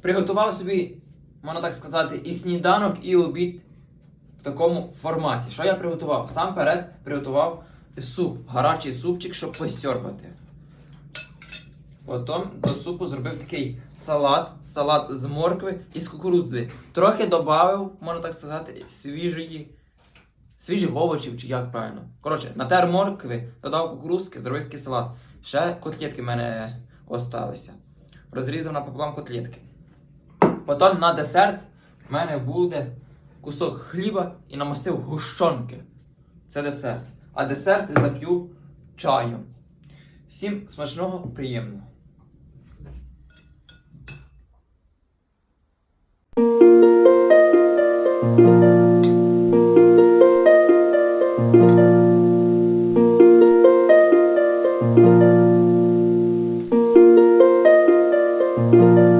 приготував собі, можна так сказати, і сніданок, і обід в такому форматі. Що я приготував? Сам перед приготував суп, гарячий супчик, щоб посьорбати. Потім до супу зробив такий салат, салат з моркви і з кукурудзи. Трохи додав, можна так сказати, свіжої, свіжих овочів, чи як правильно. Коротше, натер моркви, додав кукурудзки, зробив такий салат. Ще котлетки в мене осталися. Розрізав напополам котлетки. Потім на десерт в мене буде кусок хліба і намастив гущонки. Це десерт. А десерт зап'ю чаєм. Всім смачного, приємного. Thank